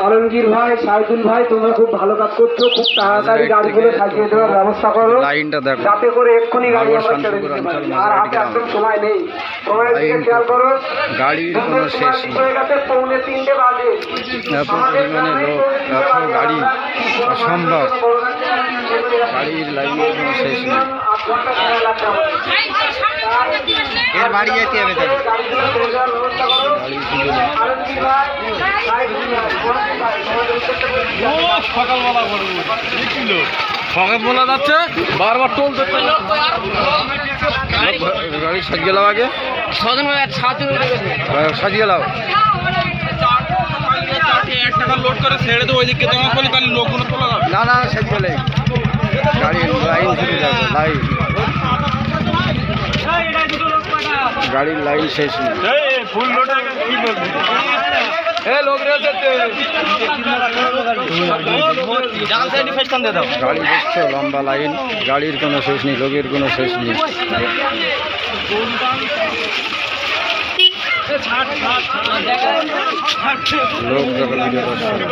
আলমগীর ভাই সাইদুল ভাই তোমরা খুব ভালো কাজ করছ খুব তাড়াতাড়ি গাড়িগুলো সাজিয়ে দেওয়ার ব্যবস্থা করো। লাইনটা দেখো। যাতে করে এক্ষুনি গাড়ি নগর আমরা ছেড়ে শান্তিপুর দিতে পারি। অঞ্চল আর হাতে একদম সময় নেই। সময়ের দিকে খেয়াল করো। গাড়ির কোনো শেষ হয়ে গেছে পৌনে তিনটে বাজে। এত পরিমাণে লোক এত গাড়ি অসম্ভব। গাড়ির লাইনের কোনো শেষ নেই। এর বাড়ি যেতে হবে গাড়ি যাচ্ছে বারবার টোল গাড়ি সাজিয়ে লাও আগে। আহ, সাজিয়ে লাও না না সাজিয়ে লাই গাড়ির লাইন শুরু যাবে লাইন। গাড়ির লাইন শেষ নেই। গাড়ি দেখছ লম্বা লাইন। গাড়ির কোনো শেষ নেই লোকের কোনো শেষ নেই। লোক দেখো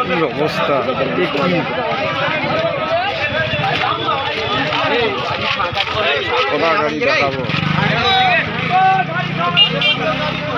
কি অবস্থা? কোথা গাড়ি দেখাবো। এই লোকগুলো এখন